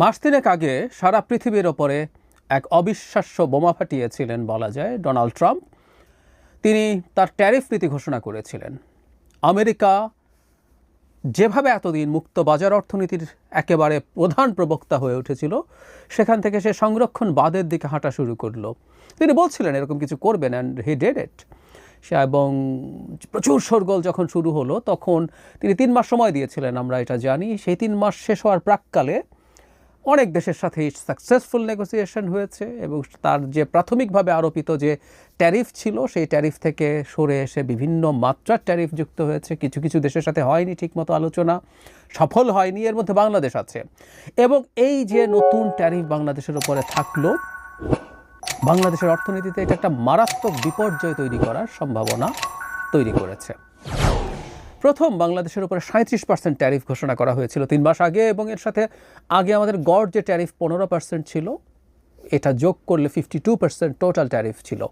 মাস তিনেক আগে সারা পৃথিবীর ওপরে এক অবিশ্বাস্য বোমা ফাটিয়েছিলেন বলা যায় ডোনাল্ড ট্রাম্প। তিনি তার ট্যারিফ নীতি ঘোষণা করেছিলেন। আমেরিকা যেভাবে এতদিন মুক্ত বাজার অর্থনীতির একেবারে প্রধান প্রবক্তা হয়ে উঠেছিল, সেখান থেকে সে সংরক্ষণ বাদের দিকে হাঁটা শুরু করল। তিনি বলছিলেন, এরকম কিছু করবেন অ্যান্ড হি ডেড ইট সে এবং প্রচুর শোরগোল যখন শুরু হলো, তখন তিনি তিন মাস সময় দিয়েছিলেন, আমরা এটা জানি। সেই তিন মাস শেষ হওয়ার প্রাককালে অনেক দেশের সাথে সাকসেসফুল নেগোসিয়েশন হয়েছে এবং তার যে প্রাথমিকভাবে আরোপিত যে ট্যারিফ ছিল, সেই ট্যারিফ থেকে সরে এসে বিভিন্ন মাত্রার ট্যারিফ যুক্ত হয়েছে। কিছু কিছু দেশের সাথে হয়নি ঠিকমতো আলোচনা, সফল হয়নি, এর মধ্যে বাংলাদেশ আছে। এবং এই যে নতুন ট্যারিফ বাংলাদেশের উপরে থাকল, বাংলাদেশের অর্থনীতিতে এটা একটা মারাত্মক বিপর্যয় তৈরি করার সম্ভাবনা তৈরি করেছে। প্রথম বাংলাদেশের উপরে সাঁত্রিশ পার্সেন্ট ট্যারিফ ঘোষণা করা হয়েছিল তিন মাস আগে এবং এর সাথে আগে আমাদের গড় যে ট্যারিফ পনেরো পার্সেন্ট ছিল, এটা যোগ করলে fifty two percent total tariff ছিল।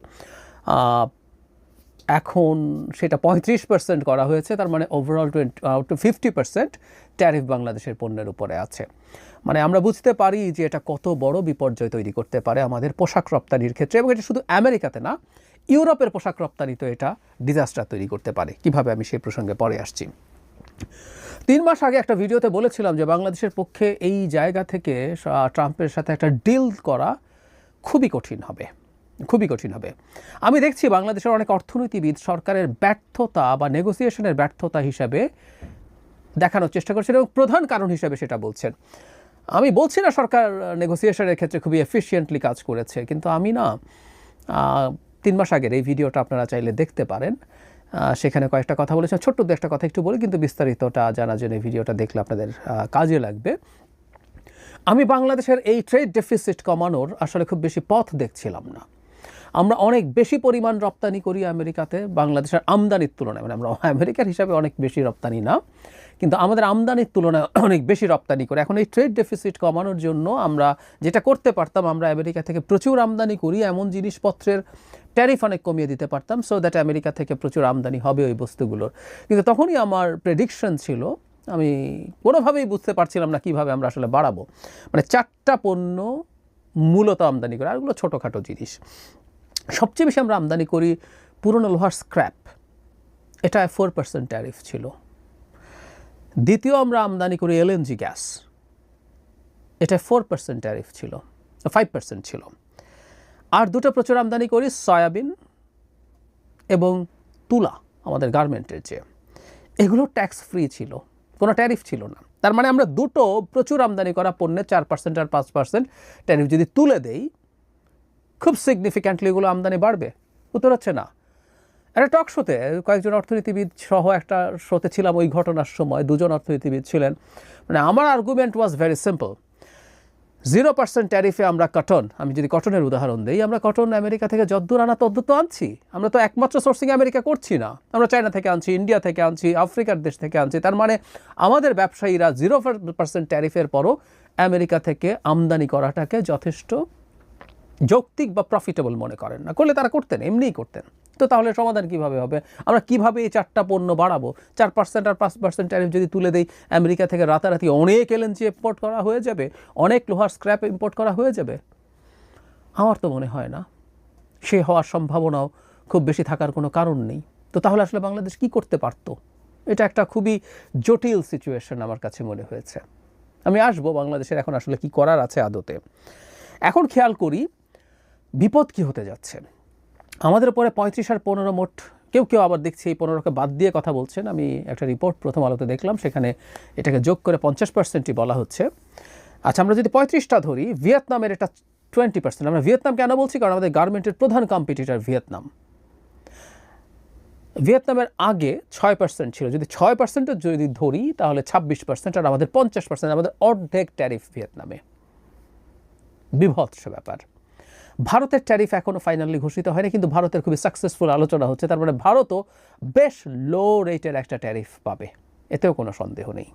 এখন সেটা পঁয়ত্রিশ পার্সেন্ট করা হয়েছে, তার মানে overall twenty to fifty percent tariff বাংলাদেশের পণ্যের উপরে আছে। মানে আমরা বুঝতে পারি যে এটা কত বড় বিপর্যয় তৈরি করতে পারে আমাদের পোশাক রপ্তানির ক্ষেত্রে এবং এটা শুধু আমেরিকাতে না ইউরোপের পোশাক রপ্তানিতে এটা ডিজাস্টার তৈরি করতে পারে। কীভাবে আমি সেই প্রসঙ্গে পরে আসছি। তিন মাস আগে একটা ভিডিওতে বলেছিলাম যে বাংলাদেশের পক্ষে এই জায়গা থেকে ট্রাম্পের সাথে একটা ডিল করা খুবই কঠিন হবে। খুবই কঠিন হবে। আমি দেখছি বাংলাদেশের অনেক অর্থনীতিবিদ সরকারের ব্যর্থতা বা নেগোসিয়েশনের ব্যর্থতা হিসাবে দেখানোর চেষ্টা করছেন এবং প্রধান কারণ হিসাবে সেটা বলছেন। আমি বলছি না সরকার নেগোসিয়েশনের ক্ষেত্রে খুবই এফিশিয়েন্টলি কাজ করেছে, কিন্তু আমি না তিন মাস আগের এই ভিডিওটা আপনারা চাইলে দেখতে পারেন। সেখানে কয়েকটা কথা বলেছেন। ছোট্ট দু একটা কথা একটু বলি, কিন্তু বিস্তারিতটা জানার জন্য ভিডিওটা দেখলে আপনাদের কাজে লাগবে। আমি বাংলাদেশের এই ট্রেড ডেফিসিট কমানোর আসলে খুব বেশি পথ দেখছিলাম না। আমরা অনেক বেশি পরিমাণ রপ্তানি করি আমেরিকাতে, বাংলাদেশের আমদানির তুলনায়। মানে আমরা আমেরিকার হিসাবে অনেক বেশি রপ্তানি না, কিন্তু আমাদের আমদানির তুলনায় অনেক বেশি রপ্তানি করে। এখন এই ট্রেড ডেফিসিট কমানোর জন্য আমরা যেটা করতে পারতাম, আমরা আমেরিকা থেকে প্রচুর আমদানি করি, এমন জিনিসপত্রের ট্যারিফ অনেক কমিয়ে দিতে পারতাম সো দ্যাট আমেরিকা থেকে প্রচুর আমদানি হবে ওই বস্তুগুলোর। কিন্তু তখনই আমার প্রেডিকশন ছিল, আমি কোনোভাবেই বুঝতে পারছিলাম না কীভাবে আমরা আসলে বাড়াবো। মানে চারটা পণ্য মূলত আমদানি করি আরগুলো ছোটোখাটো জিনিস। সবচেয়ে বেশি আমরা আমদানি করি পুরনো লোহার স্ক্র্যাপ এটা ফোর পার্সেন্ট ট্যারিফ ছিল। দ্বিতীয় আমরা আমদানি করি এলএনজি গ্যাস এটা ফোর পার্সেন্ট ট্যারিফ ছিল ফাইভ পার্সেন্ট ছিল। আর দুটো প্রচুর আমদানি করি সয়াবিন এবং তুলা, আমাদের গার্মেন্টের যে। এগুলো ট্যাক্স ফ্রি ছিল, কোনো ট্যারিফ ছিল না। তার মানে আমরা দুটো প্রচুর আমদানি করা পণ্যের চার পার্সেন্ট আর পাঁচ পার্সেন্ট ট্যারিফ যদি তুলে দেই, খুব সিগনিফিক্যান্টলি এগুলো আমদানি বাড়বে। উত্তর হচ্ছে না। একটা টক শোতে কয়েকজন অর্থনীতিবিদ সহ একটা শোতে ছিলাম ওই ঘটনার সময়, দুজন অর্থনীতিবিদ ছিলেন। মানে আমার argument was very simple zero percent ট্যারিফে আমরা কটন। আমি যদি কটনের উদাহরণ দিই, আমরা কটন আমেরিকা থেকে যদ্দূর আনা তদ্দূর তো আনছি। আমরা তো একমাত্র সোর্সিং আমেরিকা করছি না। আমরা চায়না থেকে আনছি, ইন্ডিয়া থেকে আনছি, আফ্রিকার দেশ থেকে আনছি। তার মানে আমাদের ব্যবসায়ীরা জিরো পার্সেন্ট ট্যারিফের পরও আমেরিকা থেকে আমদানি করাটাকে যথেষ্ট যৌক্তিক বা প্রফিটেবল মনে করেন না। করলে তারা করতেন, এমনিই করতেন। তো তাহলে সমাধান কীভাবে হবে? আমরা কীভাবে এই চারটা পণ্য বাড়াবো? চার পার্সেন্ট আর পাঁচ পার্সেন্ট ট্যারিফ যদি তুলে দেই, আমেরিকা থেকে রাতারাতি অনেক এলএনজি ইম্পোর্ট করা হয়ে যাবে, অনেক লোহার স্ক্র্যাপ ইম্পোর্ট করা হয়ে যাবে। আমার তো মনে হয় না। সে হওয়ার সম্ভাবনাও খুব বেশি থাকার কোনো কারণ নেই। তো তাহলে আসলে বাংলাদেশ কি করতে পারতো? এটা একটা খুবই জটিল সিচুয়েশন আমার কাছে মনে হয়েছে। আমি আসব বাংলাদেশের এখন আসলে কি করার আছে আদতে। এখন খেয়াল করি, বিপদ কি হতে যাচ্ছে? আমাদের উপরে পঁয়ত্রিশ আর পনেরো মোট, কেউ কেউ আবার দেখছি এই পনেরোকে বাদ দিয়ে কথা বলছেন। আমি একটা রিপোর্ট প্রথম আলোতে দেখলাম, সেখানে এটাকে যোগ করে পঞ্চাশ পার্সেন্টই বলা হচ্ছে। আচ্ছা আমরা যদি পঁয়ত্রিশটা ধরি, ভিয়েতনামের এটা টোয়েন্টি পার্সেন্ট আমরা ভিয়েতনাম কেন বলছি? কারণ আমাদের গার্মেন্টের প্রধান কম্পিটিটার ভিয়েতনাম। ভিয়েতনামের আগে ছয় পার্সেন্ট ছিল। যদি ছয় পার্সেন্টও যদি ধরি, তাহলে ছাব্বিশ পার্সেন্ট আর আমাদের পঞ্চাশ পার্সেন্ট আমাদের অর্ধেক ট্যারিফ ভিয়েতনামে। বিভৎস ব্যাপার। ভারতের ট্যারিফ এখনও ফাইনালি ঘোষিত হয়নি, কিন্তু ভারতের খুবই সাকসেসফুল আলোচনা হচ্ছে। তার মানে ভারতও বেশ লো রেটের একটা ট্যারিফ পাবে। এতেও কোনো সন্দেহ নেই।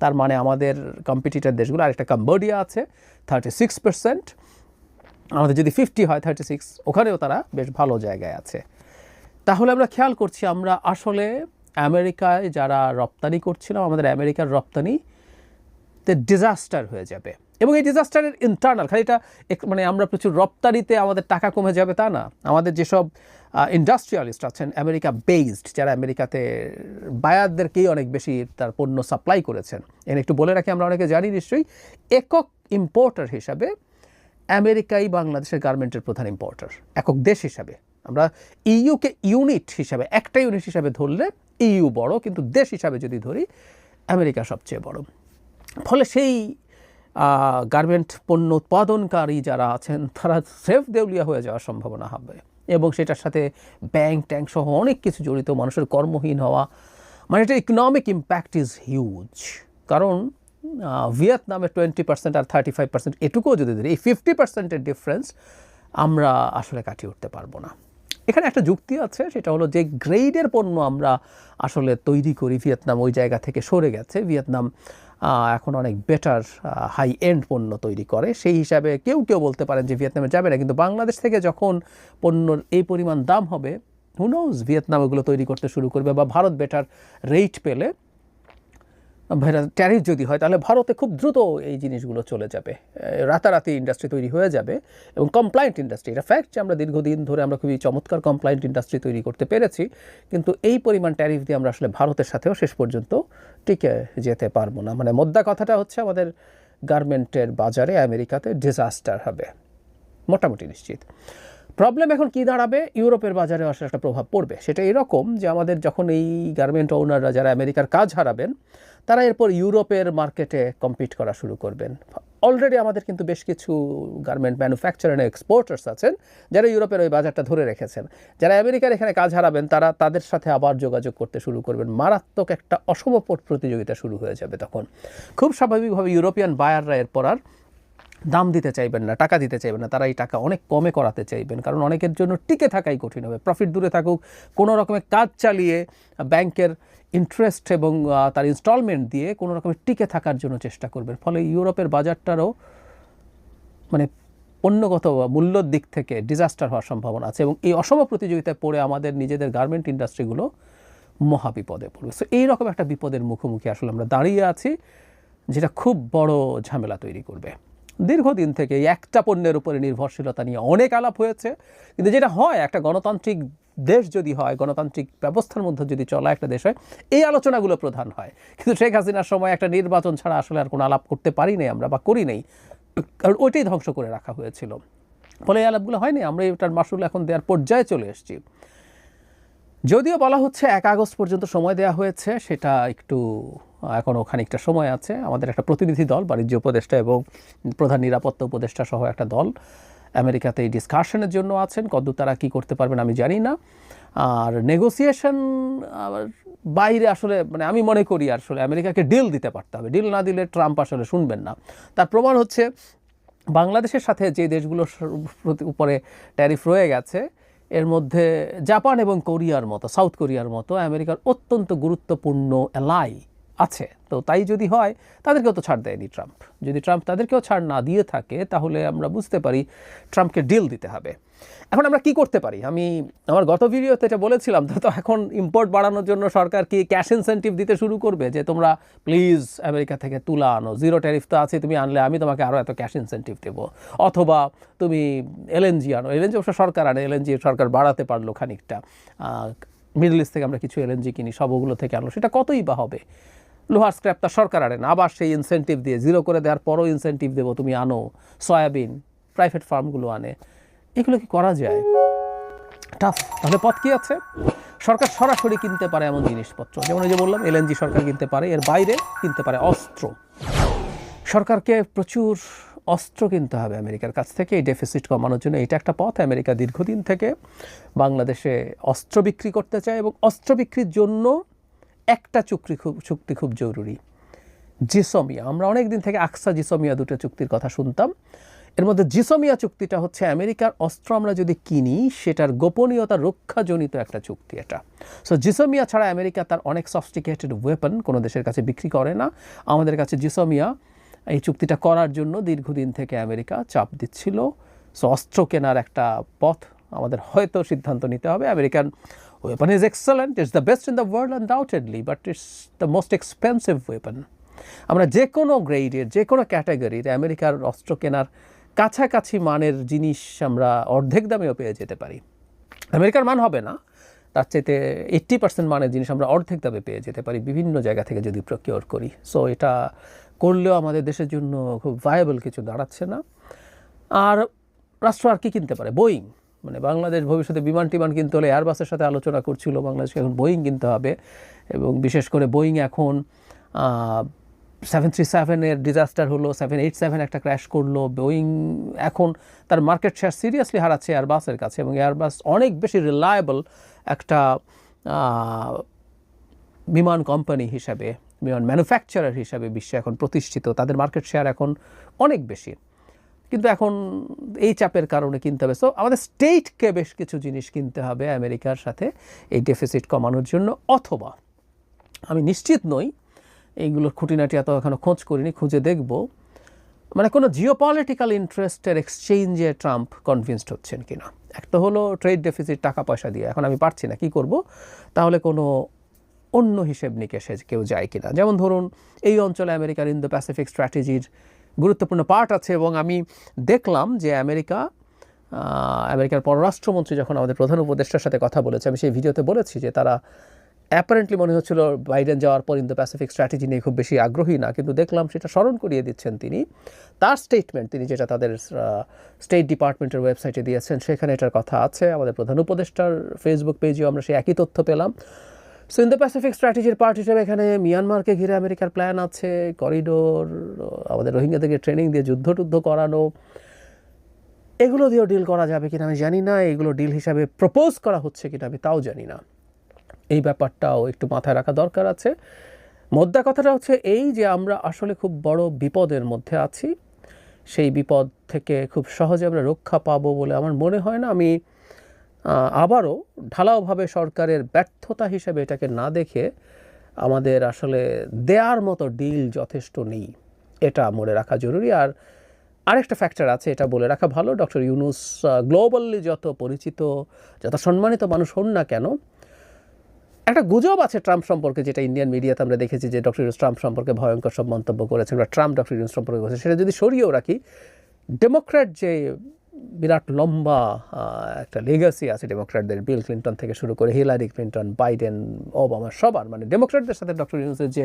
তার মানে আমাদের কম্পিটিটার দেশগুলো, আরেকটা কাম্বোডিয়া আছে থার্টি সিক্স পার্সেন্ট আমাদের যদি ফিফটি হয় থার্টি সিক্স ওখানেও তারা বেশ ভালো জায়গায় আছে। তাহলে আমরা খেয়াল করছি, আমরা আসলে আমেরিকায় যারা রপ্তানি করছিলাম আমাদের আমেরিকার রপ্তানি ডিজাস্টার হয়ে যাবে। এবং এই ডিজাস্টারের ইন্টারনাল খালি এটা মানে আমরা প্রচুর রপ্তানিতে আমাদের টাকা কমে যাবে তা না। আমাদের যেসব ইন্ডাস্ট্রিয়ালিস্ট আছেন আমেরিকা বেসড যারা আমেরিকাতে বায়ারদেরকেই অনেক বেশি তার পণ্য সাপ্লাই করেছেন। এখানে একটু বলে রাখি, আমরা অনেকে জানি নিশ্চয়ই, একক ইম্পোর্টার হিসাবে আমেরিকাই বাংলাদেশের গার্মেন্টের প্রধান ইম্পোর্টার একক দেশ হিসাবে। আমরা ইইউকে ইউনিট হিসাবে, একটা ইউনিট হিসাবে ধরলে ইউ বড়, কিন্তু দেশ হিসাবে যদি ধরি আমেরিকা সবচেয়ে বড়। ফলে সেই গার্মেন্ট পণ্য উৎপাদনকারী যারা আছেন তারা সেফ দেউলিয়া হয়ে যাওয়ার সম্ভাবনা হবে। এবং সেটার সাথে ব্যাংক ট্যাঙ্ক সহ অনেক কিছু জড়িত মানুষের কর্মহীন হওয়া মানে এটা ইকোনমিক ইম্প্যাক্ট ইজ হিউজ কারণ আহ, ভিয়েতনামের টোয়েন্টি পার্সেন্ট আর থার্টি ফাইভ পার্সেন্ট এটুকুও যদি এই ফিফটি পার্সেন্টের ডিফারেন্স আমরা আসলে কাটিয়ে উঠতে পারব না। এখানে একটা যুক্তি আছে, সেটা হলো যে গ্রেডের পণ্য আমরা আসলে তৈরি করি ভিয়েতনাম ওই জায়গা থেকে সরে গেছে। ভিয়েতনাম এখন অনেক বেটার হাই এন্ড পণ্য তৈরি করে। সেই হিসাবে কেউ কেউ বলতে পারেন যে ভিয়েতনামে যাবে না, কিন্তু বাংলাদেশ থেকে যখন পণ্যর এই পরিমাণ দাম হবে হুনোজ ভিয়েতনাম ওগুলো তৈরি করতে শুরু করবে বা ভারত বেটার রেট পেলে ট্যারিফ যদি হয়, তাহলে ভারতে খুব দ্রুত এই জিনিসগুলো চলে যাবে। রাতারাতি ইন্ডাস্ট্রি তৈরি হয়ে যাবে এবং কমপ্লায়েন্ট ইন্ডাস্ট্রি এটা ফ্যাক্ট যে আমরা দীর্ঘদিন ধরে আমরা খুবই চমৎকার কমপ্লায়েন্ট ইন্ডাস্ট্রি তৈরি করতে পেরেছি, কিন্তু এই পরিমাণ ট্যারিফ দিয়ে আমরা আসলে ভারতের সাথেও শেষ পর্যন্ত টিকে যেতে পারব না। মানে মোদ্দা কথাটা হচ্ছে আমাদের গার্মেন্টের বাজারে আমেরিকাতে ডিজাস্টার হবে। মোটামুটি নিশ্চিত। প্রবলেম এখন কি দাঁড়াবে? ইউরোপের বাজারে আসলে একটা প্রভাব পড়বে। সেটা এরকম যে আমাদের যখন এই গার্মেন্ট ওনাররা যারা আমেরিকার কাজ হারাবেন তারা এরপর ইউরোপের মার্কেটে কম্পিট করা শুরু করবেন। অলরেডি আমাদের কিন্তু বেশ কিছু গার্মেন্ট ম্যানুফ্যাকচার এক্সপোর্টার্স আছেন, যারা ইউরোপের ওই বাজারটা ধরে রেখেছেন। যারা আমেরিকার এখানে কাজ হারাবেন, তারা তাদের সাথে আবার যোগাযোগ করতে শুরু করবেন। মারাত্মক একটা অসম প্রতিযোগিতা শুরু হয়ে যাবে তখন। খুব স্বাভাবিকভাবে ইউরোপিয়ান বায়াররা এরপর আর দাম দিতে চাইবেন না, টাকা দিতে চাইবেন না। তারা এই টাকা অনেক কমে করাতে চাইবেন, কারণ অনেকের জন্য টিকে থাকাই কঠিন হবে। প্রফিট দূরে থাকুক, কোনো রকমের কাজ চালিয়ে ব্যাংকের ইন্টারেস্ট এবং তার ইনস্টলমেন্ট দিয়ে কোনো রকমের টিকে থাকার জন্য চেষ্টা করবেন। ফলে ইউরোপের বাজারটারও মানে অন্যগত মূল্যর দিক থেকে ডিজাস্টার হওয়ার সম্ভাবনা আছে এবং এই অসম প্রতিযোগিতায় পড়ে আমাদের নিজেদের গার্মেন্ট ইন্ডাস্ট্রিগুলো মহা বিপদে পড়বে সো এইরকম একটা বিপদের মুখোমুখি আসলে আমরা দাঁড়িয়ে আছি, যেটা খুব বড় ঝামেলা তৈরি করবে। দীর্ঘদিন থেকে একটা পণ্যের উপরে নির্ভরশীলতা নিয়ে অনেক আলাপ হয়েছে। কিন্তু যেটা হয়, একটা গণতান্ত্রিক দেশ যদি হয়, গণতান্ত্রিক ব্যবস্থার মধ্যে যদি চলা একটা দেশ হয়, এই আলোচনাগুলো প্রধান হয়। কিন্তু শেখ হাসিনার সময় একটা নির্বাচন ছাড়া আসলে আর কোনো আলাপ করতে পারি নাই আমরা বা করি নাই। কারণ ওইটাই ধ্বংস করে রাখা হয়েছিল। ফলে এই আলাপগুলো হয়নি, আমরা এটার মাসুল এখন দেওয়ার পর্যায়ে চলে এসেছি। যদিও বলা হচ্ছে এক আগস্ট পর্যন্ত সময় দেওয়া হয়েছে, সেটা একটু এখনও খানিকটা সময় আছে। আমাদের একটা প্রতিনিধি দল, বাণিজ্য উপদেষ্টা এবং প্রধান নিরাপত্তা উপদেষ্টা সহ একটা দল আমেরিকাতে এই ডিসকাশনের জন্য আছেন। কদ্দূর তারা কী করতে পারবেন আমি জানি না। আর নেগোসিয়েশন বাইরে আসলে মানে আমি মনে করি আসলে আমেরিকাকে ডিল দিতে পারতে হবে। ডিল না দিলে ট্রাম্প আসলে শুনবেন না। তার প্রমাণ হচ্ছে, বাংলাদেশের সাথে যে দেশগুলোর উপরে ট্যারিফ রয়ে গেছে, এর মধ্যে জাপান এবং কোরিয়ার মতো, সাউথ কোরিয়ার মতো আমেরিকার অত্যন্ত গুরুত্বপূর্ণ এলাই আছে। তো তাই যদি হয়, তাদেরকেও তো ছাড় দেয়নি ট্রাম্প। যদি ট্রাম্প তাদেরকেও ছাড় না দিয়ে থাকে, তাহলে আমরা বুঝতে পারি ট্রাম্পকে ডিল দিতে হবে। এখন আমরা কি করতে পারি? আমি আমার গত ভিডিওতে এটা বলেছিলাম, তো এখন ইম্পোর্ট বাড়ানোর জন্য সরকার কি ক্যাশ ইনসেন্টিভ দিতে শুরু করবে? যে তোমরা প্লিজ আমেরিকা থেকে তুলা আনো জিরো ট্যারিফ তো আছে, তুমি আনলে আমি তোমাকে আরও এত ক্যাশ ইনসেন্টিভ দেবো। অথবা তুমি এলএনজি আনো এলএনজি অবশ্য সরকার আনে এলএনজি সরকার বাড়াতে পারল খানিকটা। মিডল ইস্ট থেকে আমরা কিছু এলএনজি কিনি, সব ওগুলো থেকে আনলো, সেটা কতই বা হবে? লোহার স্ক্র্যাপটা সরকার আনে না। আবার সেই ইনসেন্টিভ দিয়ে জিরো করে দেওয়ার পরও ইনসেন্টিভ দেবো, তুমি আনো। সয়াবিন প্রাইভেট ফার্মগুলো আনে। এগুলো কি করা যায়? টাফ তাহলে পথ কী আছে? সরকার সরাসরি কিনতে পারে এমন জিনিসপত্র। যেমন যে বললাম এলএনজি সরকার কিনতে পারে, এর বাইরে কিনতে পারে অস্ত্র। সরকারকে প্রচুর অস্ত্র কিনতে হবে আমেরিকার কাছ থেকে, এই ডেফিসিট কমানোর জন্য। এটা একটা পথ। আমেরিকা দীর্ঘদিন থেকে বাংলাদেশে অস্ত্র বিক্রি করতে চায় এবং অস্ত্র বিক্রির জন্য একটা চুক্তি খুব চুক্তি খুব জরুরি। জিসমিয়া, আমরা অনেক দিন থেকে আকসা জিসমিয়া দুটো চুক্তির কথা শুনতাম। এর মধ্যে জিসমিয়া চুক্তিটা হচ্ছে আমেরিকার অস্ত্র আমরা যদি কিনি, সেটার গোপনীয়তা রক্ষাজনিত একটা চুক্তি এটা। সো জিসমিয়া ছাড়া আমেরিকা তার অনেক সফস্টিকেটেড ওয়েপন কোনো দেশের কাছে বিক্রি করে না। আমাদের কাছে জিসমিয়া এই চুক্তিটা করার জন্য দীর্ঘদিন থেকে আমেরিকা চাপ দিচ্ছিল। সো অস্ত্র কেনার একটা পথ আমাদের হয়তো সিদ্ধান্ত নিতে হবে। American weapon is excellent it's the best in the world undoubtedly but it's the most expensive weapon আমরা যে কোনো গ্রেডের যে কোনো ক্যাটাগরির আমেরিকার অস্ত্র কেনার কাছাকাছি মানের জিনিস আমরা অর্ধেক দামেও পেয়ে যেতে পারি। আমেরিকার মান হবে না। তার চাইতে এইট্টি পার্সেন্ট মানের জিনিস আমরা অর্ধেক দামে পেয়ে যেতে পারি বিভিন্ন জায়গা থেকে যদি প্রকিওর করি। সো এটা করলেও আমাদের দেশের জন্য খুব ভায়াবল কিছু দাঁড়াচ্ছে না। আর রাষ্ট্র আর কি কিনতে পারে? বোয়িং মানে বাংলাদেশ ভবিষ্যতে বিমান টিমান কিনতে হলে এয়ারবাসের সাথে আলোচনা করছিল, বাংলাদেশকে এখন বোয়িং কিনতে হবে এবং বিশেষ করে বোয়িং এখন সেভেন থ্রি সেভেনের ডিজাস্টার হলো সেভেন এইট সেভেন একটা ক্র্যাশ করল বোয়িং এখন তার মার্কেট শেয়ার সিরিয়াসলি হারাচ্ছে এয়ারবাসের কাছে এবং এয়ারবাস অনেক বেশি রিলায়েবল একটা বিমান কোম্পানি হিসাবে, বিমান ম্যানুফ্যাকচারার হিসাবে বিশ্বে এখন প্রতিষ্ঠিত, তাদের মার্কেট শেয়ার এখন অনেক বেশি। কিন্তু এখন এই চাপের কারণে কিনতে হবে। সো আমাদের স্টেটকে বেশ কিছু জিনিস কিনতে হবে আমেরিকার সাথে এই ডেফিসিট কমানোর জন্য, অথবা আমি নিশ্চিত নই, এইগুলোর খুঁটিনাটি এত এখনও খোঁজ করিনি, খুঁজে দেখব। মানে কোনো জিওপলিটিক্যাল ইন্টারেস্টের এক্সচেঞ্জে ট্রাম্প কনভিন্সড হচ্ছেন কি কিনা একটা হলো ট্রেড ডেফিসিট টাকা পয়সা দিয়ে, এখন আমি পারছি না, কি করব? তাহলে কোনো অন্য হিসেব নিকেশে কেউ যায় কিনা। যেমন ধরুন, এই অঞ্চলে আমেরিকার ইন্দো প্যাসিফিক স্ট্র্যাটেজির গুরুত্বপূর্ণ পার্ট আছে এবং আমি দেখলাম যে আমেরিকা আমেরিকার পররাষ্ট্রমন্ত্রী যখন আমাদের প্রধান উপদেষ্টার সাথে কথা বলেছে, আমি সেই ভিডিওতে বলেছি যে তারা অ্যাপারেন্টলি মনে হচ্ছিল বাইডেন যাওয়ার পর ইন্দো প্যাসিফিক স্ট্র্যাটেজি নিয়ে খুব বেশি আগ্রহী না, কিন্তু দেখলাম সেটা স্মরণ করিয়ে দিচ্ছেন তিনি। তার স্টেটমেন্ট তিনি যেটা তাদের স্টেট ডিপার্টমেন্টের ওয়েবসাইটে দিয়েছেন, সেখানে এটার কথা আছে। আমাদের প্রধান উপদেষ্টার ফেসবুক পেজেও আমরা সেই একই তথ্য পেলাম। সো ইন্দো প্যাসিফিক স্ট্র্যাটেজির পার্ট হিসেবে এখানে মিয়ানমারকে ঘিরে আমেরিকার প্ল্যান আছে করিডোর আমাদের রোহিঙ্গাদেরকে ট্রেনিং দিয়ে যুদ্ধ টুদ্ধ করানো। এগুলো দিয়েও ডিল করা যাবে কিনা আমি জানি না, এগুলো ডিল হিসাবে প্রপোজ করা হচ্ছে কিনা আমি তাও জানি না। এই ব্যাপারটাও একটু মাথায় রাখা দরকার আছে। মোদ্দা কথাটা হচ্ছে এই যে আমরা আসলে খুব বড় বিপদের মধ্যে আছি, সেই বিপদ থেকে খুব সহজে আমরা রক্ষা পাবো বলে আমার মনে হয় না। আমি আবারও ঢালাওভাবে সরকারের ব্যর্থতা হিসেবে এটাকে না দেখে আমাদের আসলে দেয়ার মতো ডিল যথেষ্ট নেই। এটা মনে রাখা জরুরি। আর আরেকটা ফ্যাক্টর আছে, এটা বলে রাখা ভালো। ডক্টর ইউনুস গ্লোবালি যত পরিচিত, যত সম্মানিত মানুষ হন না কেন, একটা গুজব আছে ট্রাম্প সম্পর্কে, যেটা ইন্ডিয়ান মিডিয়াতে আমরা দেখেছি যে ডক্টর ইউনুস ট্রাম্প সম্পর্কে ভয়ঙ্কর সব মন্তব্য করেছেন বা ট্রাম্প ডক্টর ইউনুস সম্পর্কে করেছে সেটা যদি সরিয়েও রাখি, ডেমোক্র্যাট যে বিরাট লম্বা একটা লেগাসি আছে ডেমোক্র্যাটদের বিল ক্লিন্টন থেকে শুরু করে হিলারি ক্লিন্টন বাইডেন ওবামা সবার মানে ডেমোক্র্যাটদের সাথে ডক্টর ইউনুসের যে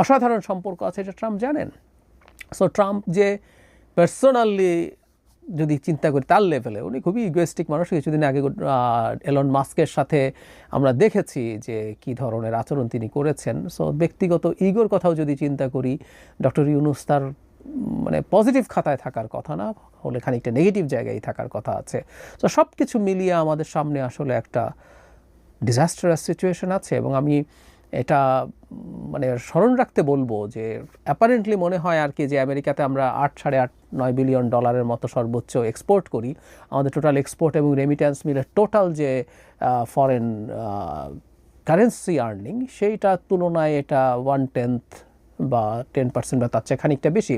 অসাধারণ সম্পর্ক আছে এটা ট্রাম্প জানেন। সো ট্রাম্প যে পার্সোনালি যদি চিন্তা করি তার লেভেলে উনি খুবই ইগোয়েস্টিক মানুষ। কিছুদিন আগে এলন মাস্কের সাথে আমরা দেখেছি যে কি ধরনের আচরণ তিনি করেছেন। সো ব্যক্তিগত ইগোর কথাও যদি চিন্তা করি ডক্টর ইউনুস তার মানে পজিটিভ খাতায় থাকার কথা না, হলে খানিকটা নেগেটিভ জায়গায় থাকার কথা আছে। তো সব কিছু মিলিয়ে আমাদের সামনে আসলে একটা ডিজাস্টারাস সিচুয়েশন আছে এবং আমি এটা মানে স্মরণ রাখতে বলব যে অ্যাপারেন্টলি মনে হয় আর কি যে আমেরিকাতে আমরা আট সাড়ে আট, নয় বিলিয়ন ডলারের মতো সর্বোচ্চ এক্সপোর্ট করি। আমাদের টোটাল এক্সপোর্ট এবং রেমিট্যান্স মিলে টোটাল যে ফরেন কারেন্সি আর্নিং সেইটার তুলনায় এটা ওয়ান টেন্থ বা টেন পার্সেন্ট বা তার চেয়ে খানিকটা বেশি,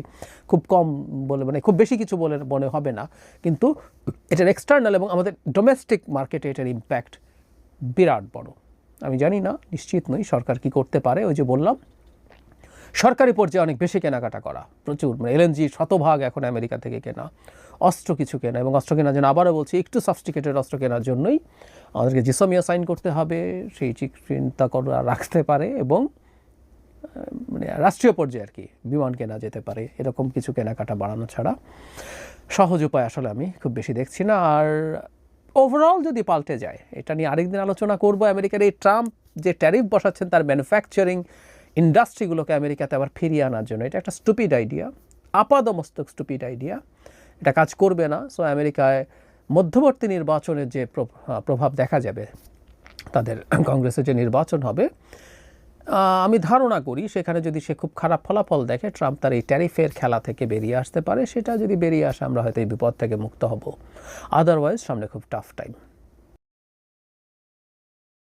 খুব কম বলে মানে খুব বেশি কিছু বলে মনে হবে না। কিন্তু এটার এক্সটার্নাল এবং আমাদের ডোমেস্টিক মার্কেটে এটার ইম্প্যাক্ট বিরাট বড়। আমি জানি না, নিশ্চিত নই, সরকার কি করতে পারে, ওই যে বললাম। সরকারি পর্যায়ে অনেক বেশি কেনাকাটা করা, প্রচুর মানে এলএনজি শতভাগ এখন আমেরিকা থেকে কেনা, অস্ত্র কিছু কেনা এবং অস্ত্র কেনার জন্য আবারও বলছি, একটু সফস্টিকেটেড অস্ত্র কেনার জন্যই আমাদেরকে জিসমিয়া সাইন করতে হবে, সেই চিন্তা করা রাখতে পারে এবং মানে রাষ্ট্রীয় পর্যায়ে আর কি বিমান কেনা যেতে পারে, এরকম কিছু কেনাকাটা বাড়ানো ছাড়া। সহজ উপায় আসলে আমি খুব বেশি দেখছি না। আর ওভারঅল যদি পাল্টে যায়, এটা নিয়ে আরেকদিন আলোচনা করব। আমেরিকার এই ট্রাম্প যে ট্যারিফ বসাচ্ছেন, তার ম্যানুফ্যাকচারিং ইন্ডাস্ট্রিগুলোকে আমেরিকাতে আবার ফিরিয়ে আনার জন্য, এটা একটা স্টুপিড আইডিয়া আপাদমস্তক স্টুপিড আইডিয়া এটা কাজ করবে না। সো আমেরিকায় মধ্যবর্তী নির্বাচনের যে প্র- প্রভাব দেখা যাবে, তাদের কংগ্রেসের যে নির্বাচন হবে আমি ধারণা করি সেখানে যদি সে খুব খারাপ ফলাফল দেখে, ট্রাম্প তার এই ট্যারিফের খেলা থেকে বেরিয়ে আসতে পারে। সেটা যদি বেরিয়ে আসে, আমরা হয়তো এই বিপদ থেকে মুক্ত হব। আদারওয়াইজ সামনে খুব টাফ টাইম